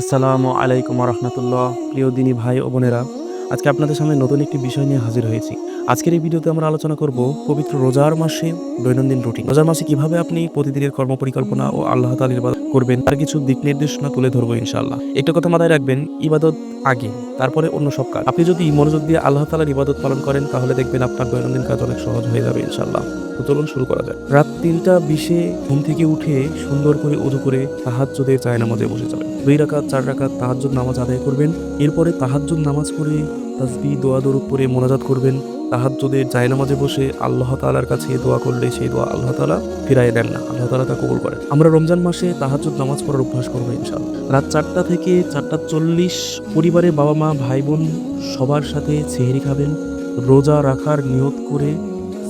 আসসালামু আলাইকুম রহমতুল্লাহ প্রিয় দিনী ভাই ও বোনেরা। আজকে আপনাদের সামনে নতুন একটি বিষয় নিয়ে হাজির হয়েছি। আজকের এই ভিডিওতে আমরা আলোচনা করব পবিত্র রোজার মাসে দৈনন্দিন রুটিন। রোজার মাসে কীভাবে আপনি প্রতিদিনের কর্ম পরিকল্পনা ও আল্লাহ তালির করবেন, তার কিছু দিক নির্দেশনা তুলে ধরবো ইনশাল্লাহ একটা কথা মাথায় রাখবেন, ইবাদত আগে, তারপরে অন্য সব কাজ। আপনি যদি মনোযোগ দিয়ে আল্লাহ তালার ইবাদত পালন করেন, তাহলে দেখবেন আপনার দৈনন্দিন কাজ অনেক সহজ হয়ে যাবে ইনশাল্লাহ তো চলুন শুরু করা যায় রাত তিনটা বিশে ঘুম থেকে উঠে সুন্দর করে উদু করে তাহাজ্জুদের চায় নামাজে বসে যাবেন। দুই রাকাত, চার রাকাত তাহাজ্জুদ নামাজ আদায় করবেন। এরপরে তাহাজ্জুদ নামাজ পড়ে তাসবি দোয়াদোর দরুদ পরে মোনাজাত করবেন। তাহাজ্জুদের জায় নামাজে বসে আল্লাহ তালার কাছে দোয়া করলে সেই দোয়া আল্লাহ তালা ফিরাই দেন না। আল্লাহ তালা তা কবুল করেন। আমরা রমজান মাসে তাহাজ্জুদ নামাজ পড়ার অভ্যাস করব ইনশাআল্লাহ। রাত চারটা থেকে চারটা চল্লিশ পরিবারের বাবা মা, ভাই বোন সবার সাথে সেহেরি খাবেন। রোজা রাখার নিয়ত করে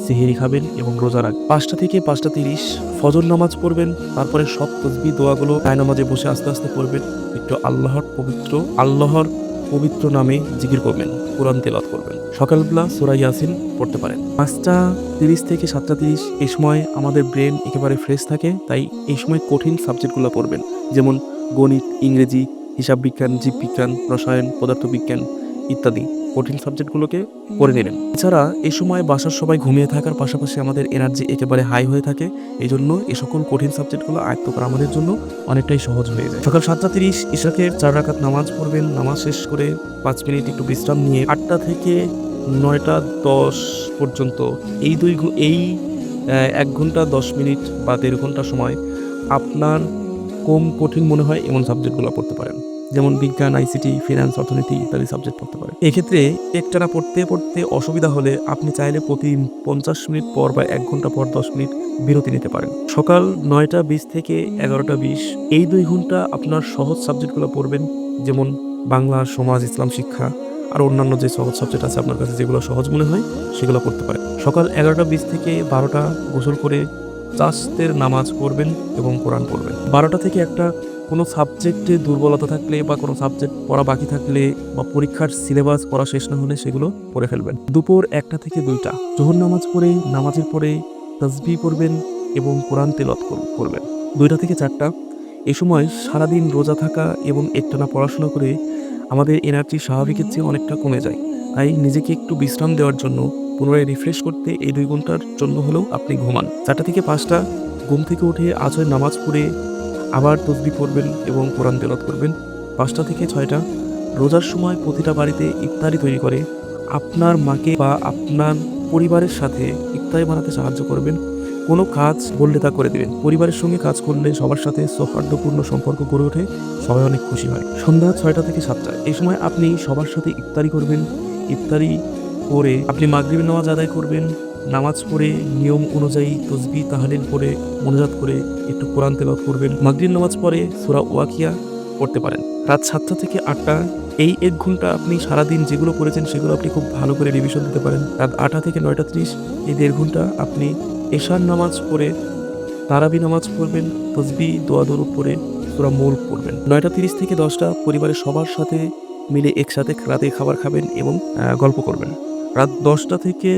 সেহেরি খাবেন এবং রোজা রাখবেন। পাঁচটা থেকে পাঁচটা তিরিশ ফজর নামাজ পড়বেন। তারপরে সব তসবি দোয়াগুলো গায়ে নামাজে বসে আস্তে আস্তে পড়বেন। একটু আল্লাহর পবিত্র, আল্লাহর পবিত্র নামে জিকির করবেন, কোরআন তেলাত করবেন। সকালবেলা সুরা ইয়াসিন পড়তে পারেন। পাঁচটা তিরিশ থেকে সাতটা তিরিশ এই সময় আমাদের ব্রেন একেবারে ফ্রেশ থাকে, তাই এই সময় কঠিন সাবজেক্টগুলো পড়বেন। যেমন গণিত, ইংরেজি হিসাববিজ্ঞান জীববিজ্ঞান রসায়ন, পদার্থবিজ্ঞান ইত্যাদি। কঠিন সাবজেক্টগুলোকে পড়ে নেবেন এছাড়া এই সময় বাসার সবাই ঘুমিয়ে থাকার পাশাপাশি আমাদের এনার্জি একেবারে হাই হয়ে থাকে এই জন্য এই সকল কঠিন সাবজেক্টগুলো আয়ত্ত করা আমাদের জন্য অনেকটাই সহজ হয়ে যায়। সকাল সাতটা তিরিশ, ইশাকের চার রাকাত নামাজ পড়বেন, নামাজ শেষ করে পাঁচ মিনিট একটু বিশ্রাম নিয়ে আটটা থেকে নয়টা দশ পর্যন্ত এই দুই এই এক ঘণ্টা দশ মিনিট বা দেড় ঘণ্টা সময় আপনার কম কঠিন মনে হয় এমন সাবজেক্টগুলো পড়তে পারেন। যেমন বিজ্ঞান, আইসিটি ফিনান্স অর্থনীতি ইত্যাদি সাবজেক্ট পড়তে পারে। এক্ষেত্রে একটানা পড়তে পড়তে অসুবিধা হলে আপনি চাইলে প্রতি পঞ্চাশ মিনিট পর বা এক ঘণ্টা পর দশ মিনিট বিরতি নিতে পারেন। সকাল নয়টা বিশ থেকে এগারোটা বিশ, এই দুই ঘণ্টা আপনার সহজ সাবজেক্টগুলো পড়বেন, যেমন বাংলা, সমাজ, ইসলাম, শিক্ষা আর অন্যান্য যে সহজ সাবজেক্ট আছে আপনার কাছে যেগুলো সহজ মনে হয় সেগুলো পড়তে পারেন। সকাল এগারোটা বিশ থেকে বারোটা গোসল করে চাষতের নামাজ পড়বেন এবং কোরআন পড়বেন। বারোটা থেকে একটা কোনো সাবজেক্টে দুর্বলতা থাকলে বা কোনো সাবজেক্ট পড়া বাকি থাকলে বা পরীক্ষার সিলেবাস পড়া শেষ না হলে সেগুলো পড়ে ফেলবেন। দুপুর একটা থেকে দুইটা। জোহর নামাজ পড়ে, নামাজের পরে তসবি পড়বেন এবং কোরআন তেলত করবেন। দুইটা থেকে চারটা। এ সময় সারাদিন রোজা থাকা এবং একটানা পড়াশোনা করে আমাদের এনার্জি স্বাভাবিকের চেয়ে অনেকটা কমে যায়। তাই নিজেকে একটু বিশ্রাম দেওয়ার জন্য পুনরায় রিফ্রেশ করতে এই দুই ঘণ্টার জন্য হলেও আপনি ঘুমান। চারটা থেকে পাঁচটা, ঘুম থেকে উঠে আজয়ের নামাজ পড়ে আবার তসবি পড়বেন এবং কোরআন তেলত করবেন। পাঁচটা থেকে ছয়টা, রোজার সময় প্রতিটা বাড়িতে ইফতারি তৈরি করে। আপনার মাকে বা আপনার পরিবারের সাথে ইফতারি বানাতে সাহায্য করবেন। কোনো কাজ বললে তা করে দেবেন। পরিবারের সঙ্গে কাজ করলে সবার সাথে সৌহার্দ্যপূর্ণ সম্পর্ক গড়ে ওঠে, সবাই অনেক খুশি হয়। সন্ধ্যা ছয়টা থেকে সাতটা, এই সময় আপনি সবার সাথে ইফতারি করবেন। ইফতারি করে আপনি মাগরিবের নামাজ আদায় করবেন, নামাজ পড়ে নিয়ম অনুযায়ী তসবি তাহালিল পড়ে মনোজাত করে একটু কোরআন তেলাওয়াত করবেন, মাগরিব নামাজ পড়ে সুরা ওয়াকিয়া পড়তে পারেন। রাত সাতটা থেকে আটটা, এই এক ঘণ্টা আপনি সারাদিন যেগুলো করেছেন সেগুলো আপনি খুব ভালো করে রিভিশন দিতে পারেন। রাত আটটা থেকে নয়টা ত্রিশ, এই দেড় ঘণ্টা আপনি এশার নামাজ পড়ে, তারাবি নামাজ পড়বেন, তসবি, দোয়া দরুদ পড়ে, সুরা মোল পড়বেন। নয়টা তিরিশ থেকে দশটা পরিবারের সবার সাথে মিলে একসাথে রাতে খাবার খাবেন এবং গল্প করবেন। রাত দশটা থেকে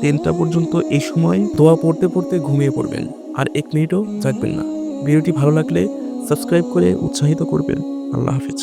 তিনটা পর্যন্ত এই সময় দোয়া পড়তে পড়তে ঘুমিয়ে পড়বেন। আর এক মিনিটও থাকবেন না। ভিডিওটি ভালো লাগলে সাবস্ক্রাইব করে উৎসাহিত করবেন। আল্লাহ হাফিজ।